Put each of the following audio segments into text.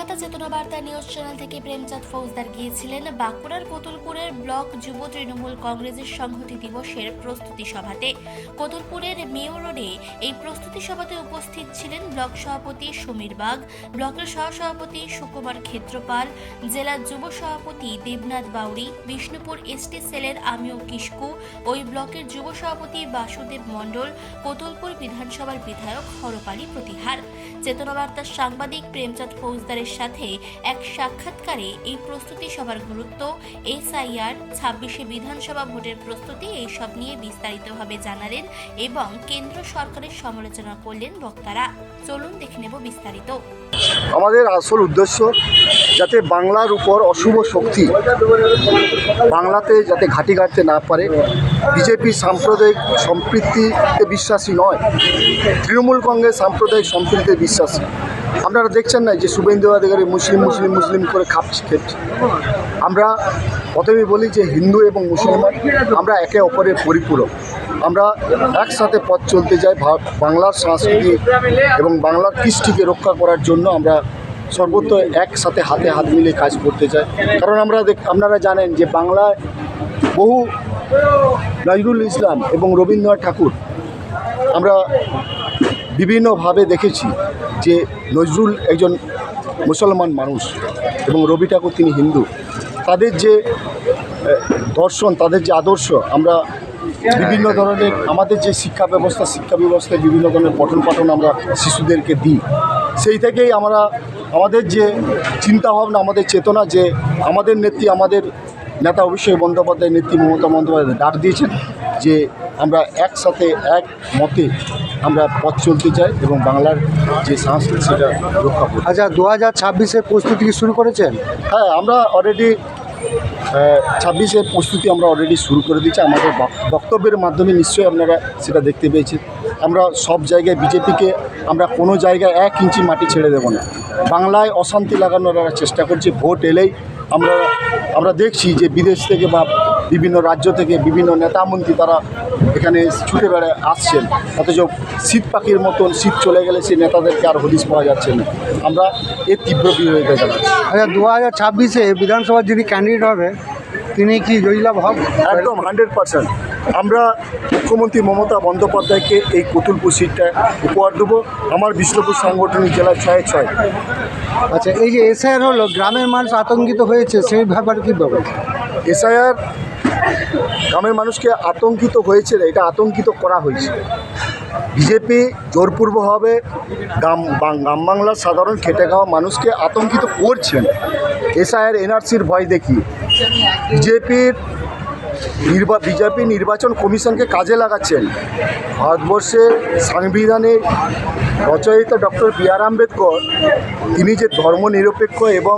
কলকাতা চেতনা বার্তা news channel থেকে প্রেমচাঁদ ফৌজদার গিয়েছিলেন বাঁকুড়ার কোতুলপুরের ব্লক যুব তৃণমূল কংগ্রেসের সংহতি দিবসের প্রস্তুতি সভাতে। কোতুলপুরের মেয়র রোডে এই প্রস্তুতি সভাতে উপস্থিত ছিলেন ব্লক সভাপতি সমীর বাগ, ব্লকের সহসভাপতি সুকুমার ক্ষেত্রপাল, জেলা যুব সভাপতি দেবনাথ বাউরি বিষ্ণুপুর এসটি সেলের আমিও কিস্কু ওই ব্লকের যুব সভাপতি বাসুদেব মণ্ডল, কোতুলপুর বিধানসভার বিধায়ক হরপালি প্রতিহার। চেতনা বার্তার সাংবাদিক প্রেমচাঁদ ফৌজদারের সাথে এক সাক্ষাৎকারে এই প্রস্তুতি সভার গুরুত্ব, এসআইআর, ছাব্বিশে বিধানসভা ভোটের প্রস্তুতি এইসব নিয়ে বিস্তারিতভাবে জানালেন এবং কেন্দ্র সরকারের সমালোচনা করলেন বক্তারা। চলুন দেখে নেব বিস্তারিত। আমাদের আসল উদ্দেশ্য যাতে বাংলার উপর অশুভ শক্তি বাংলাতে যাতে ঘাঁটি ঘাটতে না পারে, বিজেপি সাম্প্রদায়িক সম্পৃক্তিতে বিশ্বাসী নয়, তৃণমূল কংগ্রেস সাম্প্রদায়িক সম্পৃক্তিতে বিশ্বাসী। আপনারা দেখছেন না যে শুভেন্দু অধিকারী মুসলিম মুসলিম মুসলিম করে খাপছে খেপছে আমরা প্রথমেই বলি যে হিন্দু এবং মুসলমান, আমরা একে অপরের পরিপূরক। আমরা একসাথে পথ চলতে যাই বাংলার সংস্কৃতি এবং বাংলার কৃষ্টিকে রক্ষা করার জন্য আমরা সর্বত্র একসাথে হাতে হাত মিলিয়ে কাজ করতে চাই কারণ আমরা দেখ- আপনারা জানেন যে বাংলায় বহু নজরুল ইসলাম এবং রবীন্দ্রনাথ ঠাকুর আমরা বিভিন্নভাবে দেখেছি। যে নজরুল একজন মুসলমান মানুষ এবং রবি ঠাকুর তিনি হিন্দু, তাদের যে দর্শন, তাদের যে আদর্শ, আমরা বিভিন্ন ধরনের, আমাদের যে শিক্ষা ব্যবস্থা, শিক্ষা ব্যবস্থায় বিভিন্ন ধরনের পঠন পাঠন আমরা শিশুদেরকে দিই। সেই থেকেই আমরা, আমাদের যে চিন্তাভাবনা, আমাদের চেতনা যে আমাদের নেত্রী, আমাদের নেতা অভিষেক বন্দ্যোপাধ্যায় নেত্রী মমতা বন্দ্যোপাধ্যায় ডাক দিয়েছেন যে আমরা একসাথে এক মতে আমরা পথ চলতে চাই এবং বাংলার যে সংস্কৃতি সেটা রক্ষা করি আচ্ছা দু হাজার ছাব্বিশের প্রস্তুতি কি শুরু করেছেন? হ্যাঁ আমরা অলরেডি ছাব্বিশের প্রস্তুতি আমরা অলরেডি শুরু করে দিয়েছি। আমাদের বক্তব্যের মাধ্যমে নিশ্চয়ই আপনারা সেটা দেখতে পেয়েছেন। আমরা সব জায়গায় বিজেপিকে আমরা কোনো জায়গায় এক ইঞ্চি মাটি ছেড়ে দেবো না। বাংলায় অশান্তি লাগানোর চেষ্টা করছি। ভোট এলেই আমরা আমরা দেখছি যে বিদেশ থেকে বা বিভিন্ন রাজ্য থেকে বিভিন্ন নেতামন্ত্রী তারা এখানে ছুটে বেড়ায় আসছেন। অথচ শীত পাখির মতন শীত চলে গেলে সেই নেতাদেরকে আর হদিশ পাওয়া যাচ্ছে না। আমরা এর তীব্র বিরোধিতা জানাচ্ছি। আচ্ছা দু হাজার ছাব্বিশে বিধানসভার যিনি ক্যান্ডিডেট হবে তিনি কি জয়লাভ হব একদম হান্ড্রেড পার্সেন্ট। আমরা মুখ্যমন্ত্রী মমতা বন্দ্যোপাধ্যায়কে এই কতুলপুর সিটটা উপহার দেবো। আমার বিষ্ণুপুর সাংগঠনিক জেলায় ছয় ছয়। আচ্ছা এই যে এসআইআর হলো গ্রামের মানুষ আতঙ্কিত হয়েছে সেই ব্যাপারে কী ব্যাপার এসআইআর গ্রামের মানুষকে আতঙ্কিত হয়েছে, এটা আতঙ্কিত করা হয়েছে। বিজেপি জোরপূর্বভাবে গ্রাম গ্রাম বাংলার সাধারণ খেটে খাওয়া মানুষকে আতঙ্কিত করছেন। এসআইআর, এনআরসির ভয় দেখিয়ে বিজেপির নির্বা, বিজেপি নির্বাচন কমিশনকে কাজে লাগাচ্ছেন। ভারতবর্ষের সাংবিধানে রচয়িতা ডক্টর বি আর আম্বেদকর, তিনি যে ধর্মনিরপেক্ষ এবং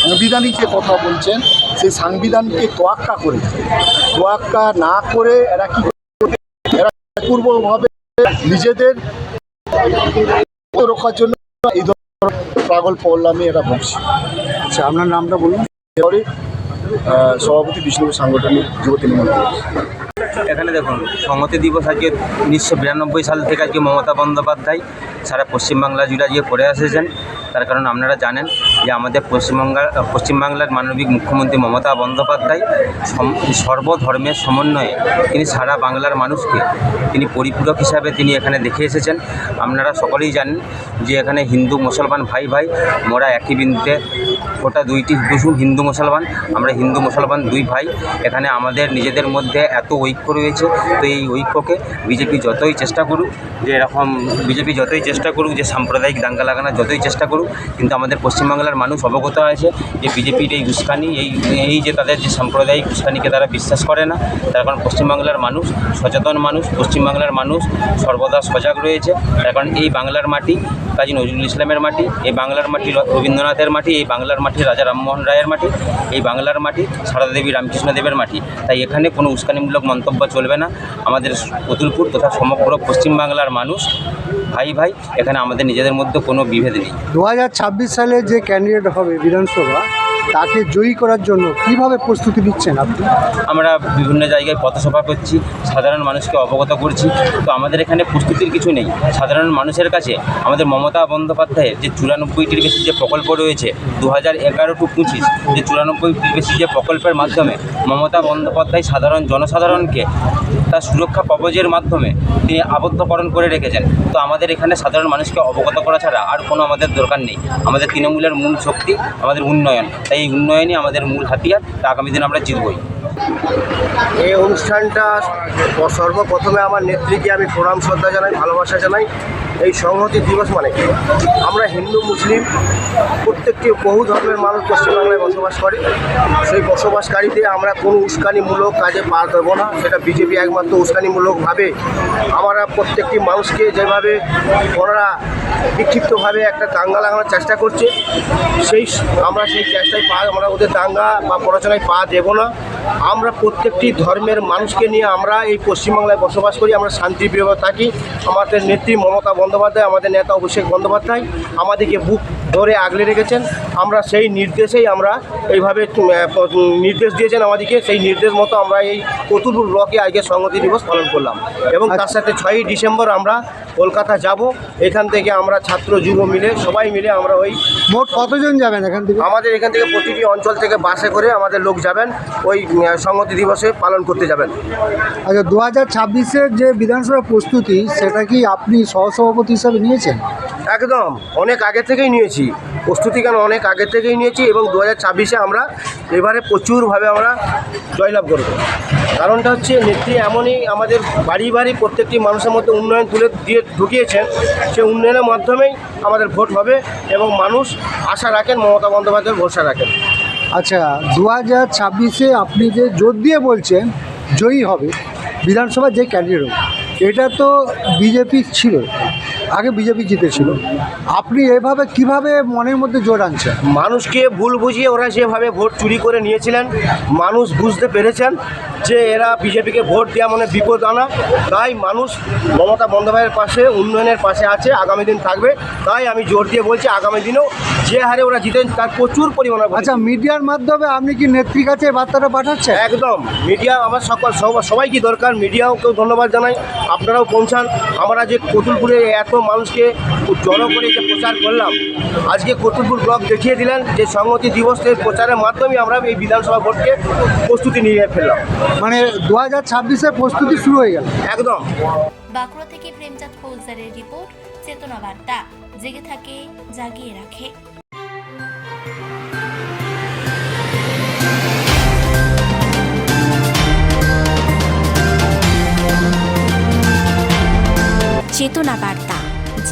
সাংবিধানিক যে কথা বলছেন সেই সাংবিধানকে তোয়াক্কা করে তোয়াক্কা না করে এরা কি? এরা পূর্বভাবে নিজেদের রক্ষার জন্য এই ধরনের পাগল পল্লামে এরা বসছে আচ্ছা আপনার নামটা বলুন। সভাপতি বিষ্ণুপুর সাংগঠনিক যুব তৃণমূল এখানে দেখুন সংহতি দিবস আজকে উনিশশো বিরানব্বই সাল থেকে আজকে মমতা বন্দ্যোপাধ্যায় সারা পশ্চিমবাংলা জুড়ে আজকে করে এসেছেন। তার কারণ আপনারা জানেন যে আমাদের পশ্চিমবাংলার পশ্চিমবাংলার মানবিক মুখ্যমন্ত্রী মমতা বন্দ্যোপাধ্যায় সর্বধর্মের সমন্বয়ে তিনি সারা বাংলার মানুষকে তিনি পরিপূরক হিসাবে তিনি এখানে দেখে এসেছেন। আপনারা সকলেই জানেন যে এখানে হিন্দু, মুসলমান ভাই ভাই, মোরা একই বিন্দুতে ওটা দুইটি কুসুম হিন্দু, মুসলমান, আমরা হিন্দু, মুসলমান দুই ভাই। এখানে আমাদের নিজেদের মধ্যে এত ঐক্য রয়েছে। তো এই ঐক্যকে বিজেপি যতই চেষ্টা করুক, যে এরকম বিজেপি যতই চেষ্টা করুক যে সাম্প্রদায়িক দাঙ্গা লাগানোর যতই চেষ্টা করুক, কিন্তু আমাদের পশ্চিমবাংলার মানুষ অবগত আছে যে বিজেপির এই উস্কানি, এই এই যে তাদের যে সাম্প্রদায়িক উস্কানিকে তারা বিশ্বাস করে না, তার কারণ পশ্চিমবাংলার মানুষ সচেতন মানুষ, পশ্চিমবাংলার মানুষ সর্বদা সজাগ রয়েছে। তার কারণ এই বাংলার মাটি, কাজী নজরুল ইসলামের মাটি, এই বাংলার মাটি রবীন্দ্রনাথের মাটি, এই বাংলার মাটি রাজা রামমোহন রায়ের মাটি, এই বাংলার মাটি সারদা দেবী রামকৃষ্ণ দেবের মাটি। তাই এখানে কোনো উস্কানিমূলক মন্তব্য চলবে না। আমাদের কতুলপুর তথা সমগ্র পশ্চিমবাংলার মানুষ ভাই ভাই এখানে আমাদের নিজেদের মধ্যে কোনো বিভেদ নেই। দু হাজার ছাব্বিশ সালে যে ক্যান্ডিডেট হবে বিধানসভা তাকে জয়ী করার জন্য কীভাবে প্রস্তুতি নিচ্ছেন আপনি? আমরা বিভিন্ন জায়গায় পথসভা করছি সাধারণ মানুষকে অবগত করছি। তো আমাদের এখানে প্রস্তুতির কিছু নেই। সাধারণ মানুষের কাছে আমাদের মমতা বন্দ্যোপাধ্যায়ের যে চুরানব্বইটির বেশি যে প্রকল্প রয়েছে দু হাজার এগারো টু পঁচিশ যে চুরানব্বইটির বেশি যে প্রকল্পের মাধ্যমে মমতা বন্দ্যোপাধ্যায় সাধারণ জনসাধারণকে তার সুরক্ষা কবজের মাধ্যমে তিনি আবদ্ধকরণ করে রেখেছেন। তো আমাদের এখানে সাধারণ মানুষকে অবগত করা ছাড়া আর কোনো আমাদের দরকার নেই। আমাদের তৃণমূলের মূল শক্তি আমাদের উন্নয়ন। তাই এই উন্নয়নই আমাদের মূল হাতিয়ার। তা আগামী দিন আমরা জিতবই। এই অনুষ্ঠানটা সর্বপ্রথমে আমার নেত্রীকে আমি প্রণাম, শ্রদ্ধা জানাই, ভালোবাসা জানাই। এই সংহতি দিবস মানে? আমরা হিন্দু, মুসলিম প্রত্যেকটি বহু ধর্মের মানুষ পশ্চিমবাংলায় বসবাস করে। সেই বসবাসকারীতে আমরা কোনো উস্কানিমূলক কাজে পা দেবো না। সেটা বিজেপি একমাত্র উস্কানিমূলকভাবে আমরা প্রত্যেকটি মানুষকে যেভাবে ওনারা বিক্ষিপ্তভাবে একটা দাঙ্গা লাগানোর চেষ্টা করছে, সেই আমরা সেই চেষ্টায় পা, আমরা ওদের দাঙ্গা বা পড়াশোনায় পা দেবো না। আমরা প্রত্যেকটি ধর্মের মানুষকে নিয়ে আমরা এই পশ্চিমবাংলায় বসবাস করি, আমরা শান্তিপ্রিয় থাকি। আমাদের নেত্রী মমতা বন্দ্যোপাধ্যায়, আমাদের নেতা অভিষেক বন্দ্যোপাধ্যায়, আমাদেরকে বুক ধরে আগলে রেখেছেন। আমরা সেই নির্দেশেই আমরা এইভাবে নির্দেশ দিয়েছেন আমাদেরকে। সেই নির্দেশ মতো আমরা এই কতুলপুর ব্লকে আজকে সংহতি দিবস পালন করলাম। এবং তার সাথে ছয়ই ডিসেম্বর আমরা কলকাতা যাব। এখান থেকে আমরা ছাত্র যুব মিলে সবাই মিলে আমরা ওই মোট কতজন যাবেন এখান থেকে? আমাদের এখান থেকে প্রতিটি অঞ্চল থেকে বাসে করে আমাদের লোক যাবেন। ওই সংহতি দিবসে পালন করতে যাবেন। আচ্ছা দু হাজার ছাব্বিশের যে বিধানসভা প্রস্তুতি সেটা কি আপনি সহসভাপতি হিসাবে নিয়েছেন? একদম। অনেক আগে থেকেই নিয়েছি। প্রস্তুতি কেন? অনেক আগে থেকেই নিয়েছি এবং দু হাজার ছাব্বিশে আমরা এবারে প্রচুরভাবে আমরা জয়লাভ করব। কারণটা হচ্ছে নেত্রী এমনই আমাদের বাড়ি বাড়ি প্রত্যেকটি মানুষের মধ্যে উন্নয়ন তুলে দিয়ে ঢুকিয়েছেন। সে উন্নয়নের মাধ্যমেই আমাদের ভোট হবে এবং মানুষ আশা রাখেন, মমতা বন্দ্যোপাধ্যায়ের ভরসা রাখেন। আচ্ছা দু হাজার ছাব্বিশে আপনি যে জোর দিয়ে বলছেন, জয়ী হবে, বিধানসভার যে ক্যান্ডিডেট, এটা তো বিজেপি ছিল। আগে বিজেপি জিতেছিল। আপনি এভাবে কীভাবে মনের মধ্যে জোর আনছেন? মানুষকে ভুল বুঝিয়ে ওরা যেভাবে ভোট চুরি করে নিয়েছিলেন মানুষ বুঝতে পেরেছেন যে এরা বিজেপিকে ভোট দেওয়া মানে বিপদ আনা তাই মানুষ মমতা বন্দ্যোপাধ্যায়ের পাশে উন্নয়নের পাশে আছে আগামী দিন থাকবে। তাই আমি জোর দিয়ে বলছি আগামী দিনেও যে হারে ওরা জিতেন তার প্রচুর পরিমাণে আচ্ছা মিডিয়ার মাধ্যমে আপনি কি নেত্রীর কাছে বার্তাটা পাঠাচ্ছেন? একদম মিডিয়া আমার সকল সবাই কি দরকার মিডিয়াও মিডিয়াকেও ধন্যবাদ জানাই আপনারাও পৌঁছান। আমরা যে কতুলপুরে এত মানুষকে জড়ো করে যে প্রচার করলাম আজকে কতুলপুর ব্লক দেখিয়ে দিলেন যে সংহতি দিবসের প্রচারের মাধ্যমে আমরা এই বিধানসভা ভোটকে প্রস্তুতি নিয়ে ফেললাম। মানে দু হাজার ছাব্বিশে প্রস্তুতি শুরু হয়ে গেল। একদম। বাঁকুড়া থেকে প্রেমচাঁদ ফৌজদারের রিপোর্ট চেতনা বার্তা জেগে থাকে জাগিয়ে রাখে।